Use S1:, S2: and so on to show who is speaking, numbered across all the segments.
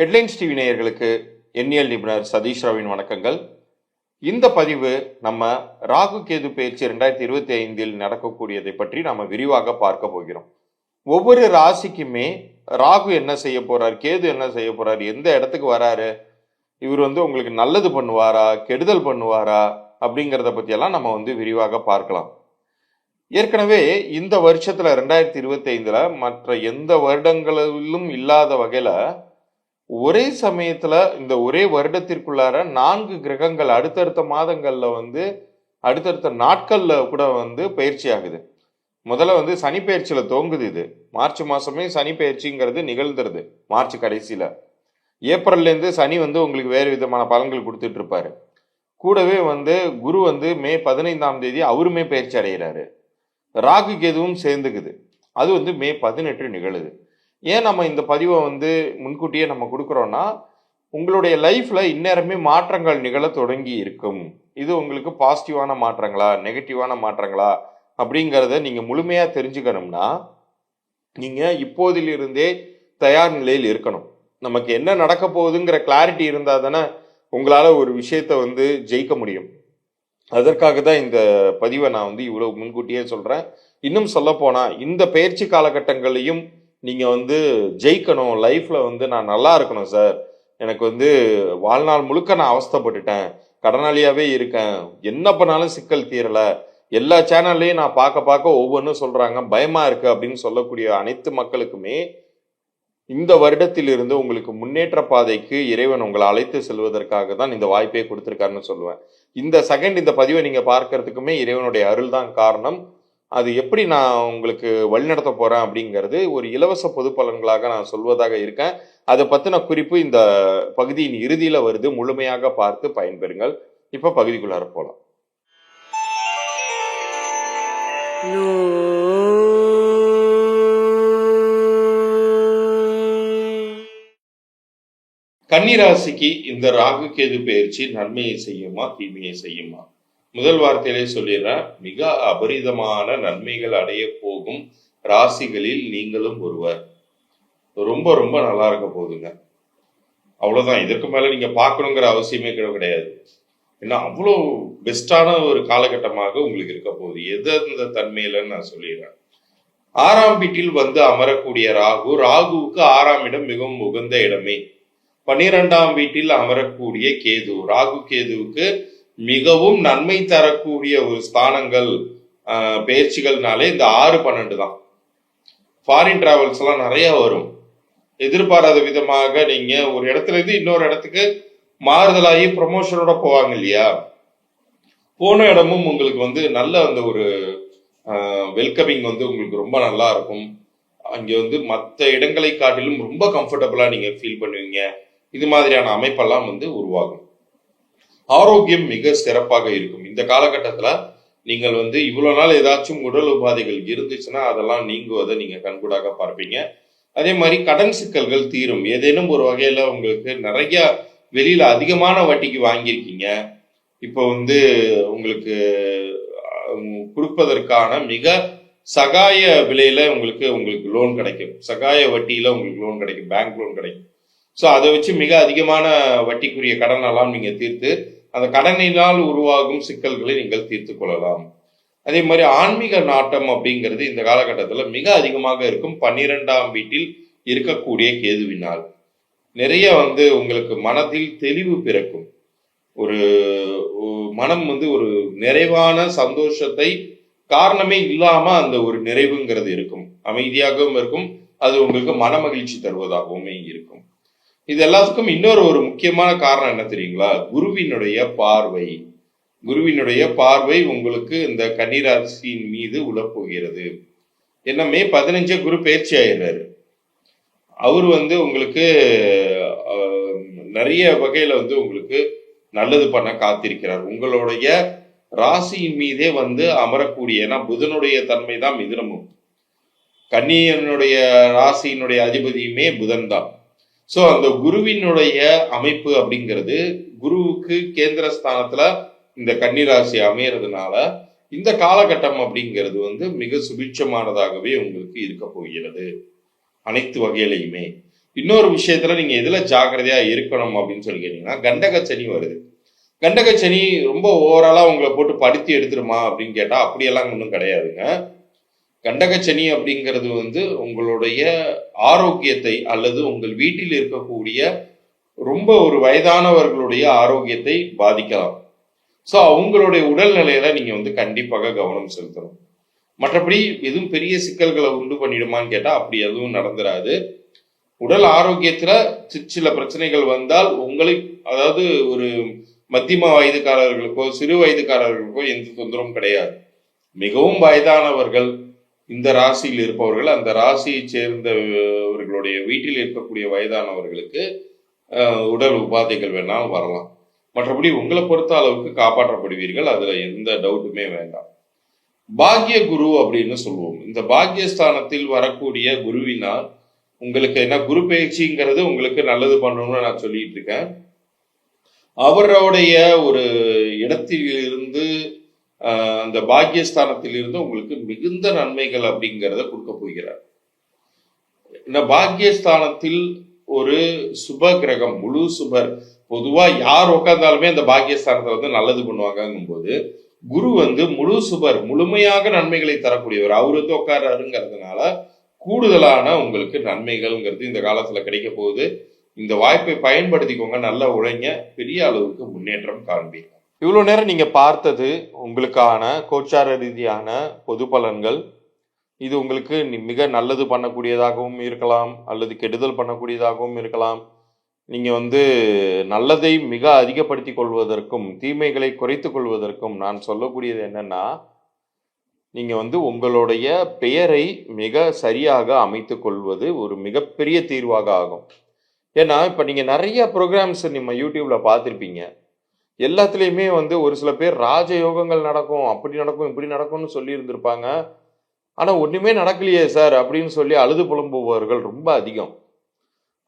S1: Headlines TV நேயர்களுக்கு எண்ணியல் நிபுணர் சதீஷ் ராவின் வணக்கங்கள். இந்த பதிவு நம்ம ராகு கேது பயிற்சி ரெண்டாயிரத்தி இருபத்தி ஐந்தில் நடக்கக்கூடியதை பற்றி நம்ம விரிவாக பார்க்க போகிறோம். ஒவ்வொரு ராசிக்குமே ராகு என்ன செய்ய போறார் கேது என்ன செய்ய போறார் எந்த இடத்துக்கு வராரு இவர் வந்து உங்களுக்கு நல்லது பண்ணுவாரா கெடுதல் பண்ணுவாரா அப்படிங்கிறத பற்றியெல்லாம் நம்ம வந்து விரிவாக பார்க்கலாம். ஏற்கனவே இந்த வருஷத்துல ரெண்டாயிரத்தி இருபத்தி ஐந்துல மற்ற எந்த வருடங்களிலும் இல்லாத வகையில ஒரே சமயத்துல இந்த ஒரே வருடத்திற்குள்ளார நான்கு கிரகங்கள் அடுத்தடுத்த மாதங்கள்ல வந்து அடுத்தடுத்த நாட்கள்ல கூட வந்து பயிற்சி ஆகுது. முதல்ல வந்து சனி பயிற்சியில தோங்குது இது. மார்ச் மாசமே சனி பயிற்சிங்கிறது நிகழ்ந்துருது மார்ச் கடைசியில. ஏப்ரல்ல இருந்து சனி வந்து உங்களுக்கு வேறு விதமான பலன்கள் கொடுத்துட்டு இருப்பாரு கூடவே வந்து குரு வந்து மே பதினைந்தாம் தேதி அவருமே பயிற்சி அடைகிறாரு ராகு கேதுவும் சேர்ந்துக்குது. அது வந்து மே பதினெட்டு நிகழுது. ஏன் நம்ம இந்த பதிவை வந்து முன்கூட்டியே நம்ம கொடுக்குறோன்னா உங்களுடைய லைஃப்பில் இந்நேரமே மாற்றங்கள் நிகழ தொடங்கி இருக்கும். இது உங்களுக்கு பாசிட்டிவான மாற்றங்களா நெகட்டிவான மாற்றங்களா அப்படிங்கிறத நீங்கள் முழுமையாக தெரிஞ்சுக்கணும்னா நீங்கள் இப்போதிலிருந்தே தயார் நிலையில் இருக்கணும். நமக்கு என்ன நடக்க போகுதுங்கிற கிளாரிட்டி இருந்தால் தானே உங்களால் ஒரு விஷயத்தை வந்து ஜெயிக்க முடியும். அதற்காக தான் இந்த பதிவை நான் வந்து இவ்வளோ முன்கூட்டியே சொல்கிறேன் இன்னும் சொல்லப்போனால் இந்த பயிற்சி காலகட்டங்களையும் நீங்கள் வந்து ஜெயிக்கணும் லைஃப்பில் வந்து நான் நல்லா இருக்கணும் சார் எனக்கு வந்து வாழ்நாள் முழுக்க நான் அவஸ்தைப்பட்டுட்டேன். கடனாளியாகவே இருக்கேன். என்ன பண்ணாலும் சிக்கல் தீரலை. எல்லா சேனல்லையும் நான் பார்க்க பார்க்க ஒவ்வொன்றும் சொல்கிறாங்க பயமாக இருக்குது அப்படின்னு சொல்லக்கூடிய அனைத்து மக்களுக்குமே இந்த வருடத்திலிருந்து உங்களுக்கு முன்னேற்ற பாதைக்கு இறைவன் உங்களை அழைத்து செல்வதற்காக தான் இந்த வாய்ப்பை கொடுத்துருக்காருன்னு சொல்லுவேன். இந்த செகண்ட் இந்த பதிவை நீங்கள் பார்க்கறதுக்குமே இறைவனுடைய அருள் தான் காரணம். அது எப்படி நான் உங்களுக்கு வழிநடத்த போகிறேன் அப்படிங்கிறது ஒரு இலவச பொது பலன்களாக நான் சொல்வதாக இருக்கேன். அதை பற்றின குறிப்பு இந்த பகுதியின் இறுதியில் வருது. முழுமையாக பார்த்து பயன்பெறுங்கள். இப்போ பகுதிக்குள்ளார போகலாம் கன்னிராசிக்கு இந்த ராகு கேது பயிற்சி நன்மையை செய்யுமா தீமையை செய்யுமா? முதல் வார்த்தையிலே சொல்லிடுறேன். மிக அபரிதமான நன்மைகள் அடைய போகும் ராசிகளில் நீங்களும் ஒருவர். ரொம்ப ரொம்ப நல்லா இருக்க போகுதுங்க. அவ்வளவுதான். இதற்கு மேல நீங்க பார்க்கணுங்கிற அவசியமே கிடையாது. ஏன்னா அவ்வளோ பெஸ்டான ஒரு காலகட்டமாக உங்களுக்கு இருக்க போகுது. எது அந்த தன்மையிலன்னு நான் சொல்லிடுறேன். ஆறாம் வீட்டில் வந்து அமரக்கூடிய ராகு ராகுவுக்கு ஆறாம் இடம் மிகவும் உகந்த இடமே. பன்னிரெண்டாம் வீட்டில் அமரக்கூடிய கேது ராகு கேதுவுக்கு மிகவும் நன்மை தரக்கூடிய ஒரு ஸ்தானங்கள் பயிற்சிகள்னாலே இந்த ஆறு பன்னெண்டு தான். ஃபாரின் டிராவல்ஸ் எல்லாம் நிறைய வரும். எதிர்பாராத விதமாக நீங்க ஒரு இடத்துல இருந்து இன்னொரு இடத்துக்கு மாறுதலாகி ப்ரொமோஷனோட போவாங்க இல்லையா? போன இடமும் உங்களுக்கு வந்து நல்ல அந்த ஒரு வெல்கமிங் வந்து உங்களுக்கு ரொம்ப நல்லா இருக்கும். அங்கே வந்து மற்ற இடங்களை காட்டிலும் ரொம்ப கம்ஃபர்டபுளாக நீங்கள் ஃபீல் பண்ணுவீங்க. இது மாதிரியான அமைப்பெல்லாம் வந்து உருவாகும். ஆரோக்கியம் மிக சிறப்பாக இருக்கும். இந்த காலகட்டத்தில் நீங்கள் வந்து இவ்வளோ நாள் ஏதாச்சும் உடல் உபாதைகள் இருந்துச்சுன்னா அதெல்லாம் நீங்குவதை நீங்கள் கண்கூடாக பார்ப்பீங்க. அதே மாதிரி கடன் சிக்கல்கள் தீரும். ஏதேனும் ஒரு வகையில் உங்களுக்கு நிறைய வெளியில் அதிகமான வட்டிக்கு வாங்கியிருக்கீங்க. இப்போ வந்து உங்களுக்கு கொடுப்பதற்கான மிக சகாய விலையில உங்களுக்கு உங்களுக்கு லோன் கிடைக்கும். சகாய வட்டியில உங்களுக்கு லோன் கிடைக்கும். பேங்க் லோன் கிடைக்கும். ஸோ அதை வச்சு மிக அதிகமான வட்டிக்குரிய கடன் எல்லாம் நீங்க தீர்த்து அந்த கடனினால் உருவாகும் சிக்கல்களை நீங்கள் தீர்த்து கொள்ளலாம். அதே மாதிரி ஆன்மீக நாட்டம் அப்படிங்கிறது இந்த காலகட்டத்தில் மிக அதிகமாக இருக்கும். பன்னிரெண்டாம் வீட்டில் இருக்கக்கூடிய கேதுவினால். நிறைய வந்து உங்களுக்கு மனதில் தெளிவு பிறக்கும். ஒரு மனம் வந்து ஒரு நிறைவான சந்தோஷத்தை காரணமே இல்லாம அந்த ஒரு நிறைவுங்கிறது இருக்கும். அமைதியாகவும் இருக்கும். அது உங்களுக்கு மன மகிழ்ச்சி தருவதாகவுமே இருக்கும். இது எல்லாத்துக்கும் இன்னொரு ஒரு முக்கியமான காரணம் என்ன தெரியுங்களா? குருவினுடைய பார்வை. குருவினுடைய பார்வை உங்களுக்கு இந்த கன்னிராசியின் மீது உழப்போகிறது என்ன மே பதினஞ்சு குரு பயிற்சி ஆயிடுறாரு. அவர் வந்து உங்களுக்கு நிறைய வகையில வந்து உங்களுக்கு நல்லது பண்ண காத்திருக்கிறார். உங்களுடைய ராசியின் மீதே வந்து அமரக்கூடிய ஏன்னா புதனுடைய தன்மை தான் மிதுனமும். கன்னியனுடைய ராசியினுடைய அதிபதியுமே புதன் தான் ஸோ அந்த குருவினுடைய அமைப்பு அப்படிங்கிறது குருவுக்கு கேந்திர ஸ்தானத்துல இந்த கன்னிராசி அமையறதுனால இந்த காலகட்டம் அப்படிங்கிறது வந்து மிக சுபிட்சமானதாகவே உங்களுக்கு இருக்க போகிறது. அனைத்து வகையிலையுமே. இன்னொரு விஷயத்துல நீங்க எதுல ஜாக்கிரதையா இருக்கணும் அப்படின்னு சொல்லி கேட்டீங்கன்னா கண்டக சனி வருது. கண்டக சனி ரொம்ப ஓவராலா உங்களை போட்டு படுத்தி எடுத்துருமா அப்படின்னு கேட்டா அப்படியெல்லாம் ஒன்றும் கிடையாதுங்க. கண்டகச்சனி அப்படிங்கிறது வந்து உங்களுடைய ஆரோக்கியத்தை அல்லது உங்கள் வீட்டில் இருக்கக்கூடிய ரொம்ப ஒரு வயதானவர்களுடைய ஆரோக்கியத்தை பாதிக்கலாம். ஸோ அவங்களுடைய உடல்நிலையில நீங்க வந்து கண்டிப்பாக கவனம் செலுத்தணும். மற்றபடி எதுவும் பெரிய சிக்கல்களை உண்டு பண்ணிடுமான்னு கேட்டால் அப்படி எதுவும் நடந்துராது. உடல் ஆரோக்கியத்துல சில பிரச்சனைகள் வந்தால் உங்களை அதாவது ஒரு மத்தியம வயதுக்காரர்களுக்கோ சிறு வயதுக்காரர்களுக்கோ எந்த தொந்தரவும் கிடையாது. மிகவும் வயதானவர்கள் இந்த ராசியில் இருப்பவர்கள் அந்த ராசியை சேர்ந்தவர்களுடைய வீட்டில் இருக்கக்கூடிய வயதானவர்களுக்கு உடல் உபாதைகள் வேணாலும் வரலாம். மற்றபடி உங்களை பொறுத்த அளவுக்கு காப்பாற்றப்படுவீர்கள். அதுல எந்த டவுட்டுமே வேண்டாம். பாக்கிய குரு அப்படின்னு சொல்லுவோம். இந்த பாக்கியஸ்தானத்தில் வரக்கூடிய குருவினால் உங்களுக்கு என்ன குரு பயிற்சிங்கிறது உங்களுக்கு நல்லது பண்ணணும்னு நான் சொல்லிட்டு இருக்கேன். அவருடைய ஒரு இடத்தில் இருந்து அந்த பாக்கியஸ்தானத்தில் இருந்து உங்களுக்கு மிகுந்த நன்மைகள் அப்படிங்கிறத கொடுக்க போகிறார். இந்த பாக்கியஸ்தானத்தில் ஒரு சுப கிரகம் முழு சுபர் பொதுவா யார் உட்கார்ந்தாலுமே அந்த பாக்கியஸ்தானத்தை வந்து நல்லது பண்ணுவாங்கங்கும் போது குரு வந்து முழு சுபர் முழுமையாக நன்மைகளை தரக்கூடியவர். அவர் வந்து உட்கார்றாருங்கிறதுனால கூடுதலான உங்களுக்கு நன்மைகள்ங்கிறது இந்த காலத்துல கிடைக்க போகுது. இந்த வாய்ப்பை பயன்படுத்திக்கோங்க நல்லா உழைங்க பெரிய அளவுக்கு முன்னேற்றம் காண்பீர்கள். இவ்வளோ நேரம் நீங்கள் பார்த்தது உங்களுக்கான கோச்சார ரீதியான பொது பலன்கள். இது உங்களுக்கு மிக நல்லது பண்ணக்கூடியதாகவும் இருக்கலாம் அல்லது கெடுதல் பண்ணக்கூடியதாகவும் இருக்கலாம். நீங்கள் வந்து நல்லதை மிக அதிகப்படுத்திக் கொள்வதற்கும் தீமைகளை குறைத்து கொள்வதற்கும் நான் சொல்லக்கூடியது என்னன்னா நீங்கள் வந்து உங்களுடைய பெயரை மிக சரியாக அமைத்து கொள்வது ஒரு மிகப்பெரிய தீர்வாக ஆகும். ஏன்னா இப்போ நீங்கள் நிறைய ப்ரோக்ராம்ஸ் நம்ம யூடியூப்பில் பார்த்துருப்பீங்க. எல்லாத்துலேயுமே வந்து ஒரு சில பேர் ராஜயோகங்கள் நடக்கும் அப்படி நடக்கும் இப்படி நடக்கும்னு சொல்லி இருந்திருப்பாங்க ஆனா ஒண்ணுமே நடக்கலையே சார் அப்படின்னு சொல்லி அழுது புலம்புபவர்கள் ரொம்ப அதிகம்.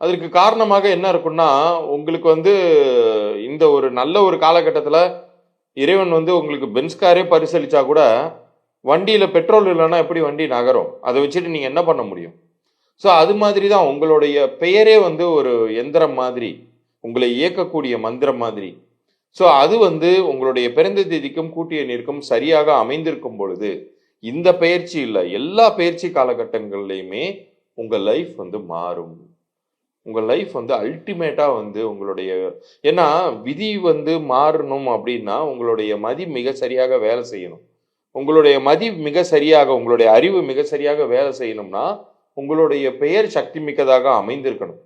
S1: அதற்கு காரணமாக என்ன இருக்குன்னா உங்களுக்கு வந்து இந்த ஒரு நல்ல ஒரு காலகட்டத்தில் இறைவன் வந்து உங்களுக்கு பென்ஸ் காரே பரிசளிச்சா கூட வண்டியில் பெட்ரோல் இல்லைன்னா எப்படி வண்டி நகரும்? அதை வச்சுட்டு நீங்கள் என்ன பண்ண முடியும்? ஸோ அது மாதிரி தான் உங்களுடைய பெயரே வந்து ஒரு எந்திரம் மாதிரி உங்களை இயக்கக்கூடிய மந்திரம் மாதிரி. ஸோ அது வந்து உங்களுடைய பிறந்த தேதிக்கும் கூட்டிய நீருக்கும் சரியாக அமைந்திருக்கும் பொழுது இந்த பயிற்சி இல்லை எல்லா பயிற்சி காலகட்டங்கள்லையுமே உங்கள் லைஃப் வந்து மாறும். உங்கள் லைஃப் வந்து அல்டிமேட்டாக வந்து உங்களுடைய ஏன்னா விதி வந்து மாறணும் அப்படின்னா உங்களுடைய மதி மிக சரியாக வேலை செய்யணும். உங்களுடைய மதி மிக சரியாக உங்களுடைய அறிவு மிக சரியாக வேலை செய்யணும்னா உங்களுடைய பெயர் சக்தி மிக்கதாக அமைந்திருக்கணும்.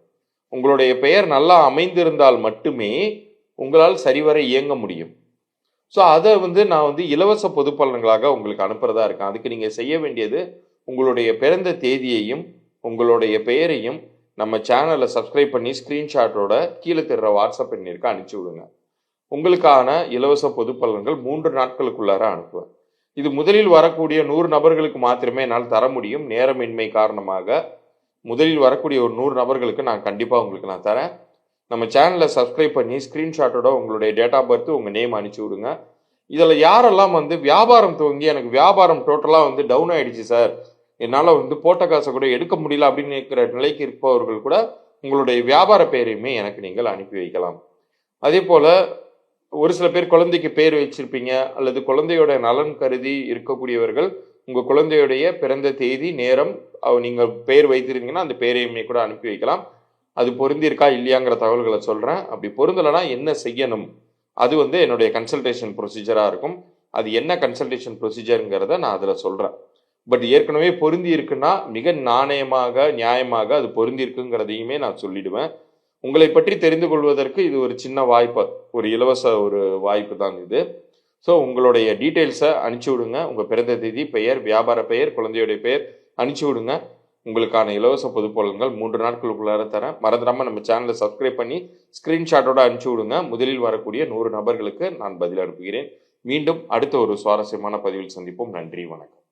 S1: உங்களுடைய பெயர் நல்லா அமைந்திருந்தால் மட்டுமே உங்களால் சரிவர இயங்க முடியும். ஸோ அதை வந்து நான் வந்து இலவச பொது பலன்களாக உங்களுக்கு அனுப்புறதா இருக்கேன். அதுக்கு நீங்கள் செய்ய வேண்டியது உங்களுடைய பிறந்த தேதியையும் உங்களுடைய பெயரையும் நம்ம சேனலை சப்ஸ்கிரைப் பண்ணி ஸ்க்ரீன்ஷாட்டோட கீழே தெரிற வாட்ஸ்அப் எண்ணிற்கு அனுப்பிச்சி விடுங்க. உங்களுக்கான இலவச பொது பலன்கள் மூன்று நாட்களுக்குள்ளார அனுப்புவேன். இது முதலில் வரக்கூடிய நூறு நபர்களுக்கு மாத்திரமே என்னால் தர முடியும். நேரமின்மை காரணமாக முதலில் வரக்கூடிய ஒரு நூறு நபர்களுக்கு நான் கண்டிப்பாக உங்களுக்கு நான் தரேன். நம்ம சேனலை சப்ஸ்கிரைப் பண்ணி ஸ்க்ரீன்ஷாட்டோட உங்களுடைய டேட் ஆஃப் பர்த் உங்கள் நேம் அனுப்பிச்சி விடுங்க. இதில் யாரெல்லாம் வந்து வியாபாரம் துவங்கி எனக்கு வியாபாரம் டோட்டலாக வந்து டவுன் ஆகிடுச்சு சார் என்னால் வந்து போட்ட காசை கூட எடுக்க முடியல அப்படின்னு இருக்கிற நிலைக்கு இருப்பவர்கள் கூட உங்களுடைய வியாபார பெயரையுமே எனக்கு நீங்கள் அனுப்பி வைக்கலாம். அதே போல் ஒரு சில பேர் குழந்தைக்கு பேர் வச்சிருப்பீங்க அல்லது குழந்தையோட நலன் கருதி இருக்கக்கூடியவர்கள் உங்கள் குழந்தையுடைய பிறந்த தேதி நேரம் நீங்கள் பெயர் வைத்திருந்தீங்கன்னா அந்த பெயரையுமே கூட அனுப்பி வைக்கலாம். அது பொருந்திருக்கா இல்லையாங்கிற தகவல்களை சொல்கிறேன் அப்படி பொருந்தலைன்னா என்ன செய்யணும்? அது வந்து என்னுடைய கன்சல்டேஷன் ப்ரொசீஜராக இருக்கும். அது என்ன கன்சல்டேஷன் ப்ரொசீஜருங்கிறத நான் அதில் சொல்கிறேன் பட் ஏற்கனவே பொருந்தி இருக்குன்னா மிக நாணயமாக நியாயமாக அது பொருந்தி இருக்குங்கிறதையுமே நான் சொல்லிடுவேன். உங்களை பற்றி தெரிந்து கொள்வதற்கு இது ஒரு சின்ன வாய்ப்பு ஒரு இலவச ஒரு வாய்ப்பு தான் இது. ஸோ உங்களுடைய டீட்டெயில்ஸை அனுப்பிச்சி விடுங்க. உங்கள் பிறந்த தேதி பெயர் வியாபார பெயர் குழந்தையுடைய பெயர் அனுப்பிச்சி விடுங்க. உங்களுக்கான இலவச பொது பலன்கள் மூன்று நாட்களுக்குள்ளார தரேன். மறந்துடாமல் நம்ம சேனலை சப்ஸ்கிரைப் பண்ணி ஸ்க்ரீன்ஷாட்டோட அனுப்பிச்சி விடுங்க. முதலில் வரக்கூடிய நூறு நபர்களுக்கு நான் பதில் அனுப்புகிறேன். மீண்டும் அடுத்த ஒரு சுவாரஸ்யமான பதிவில் சந்திப்போம். நன்றி வணக்கம்.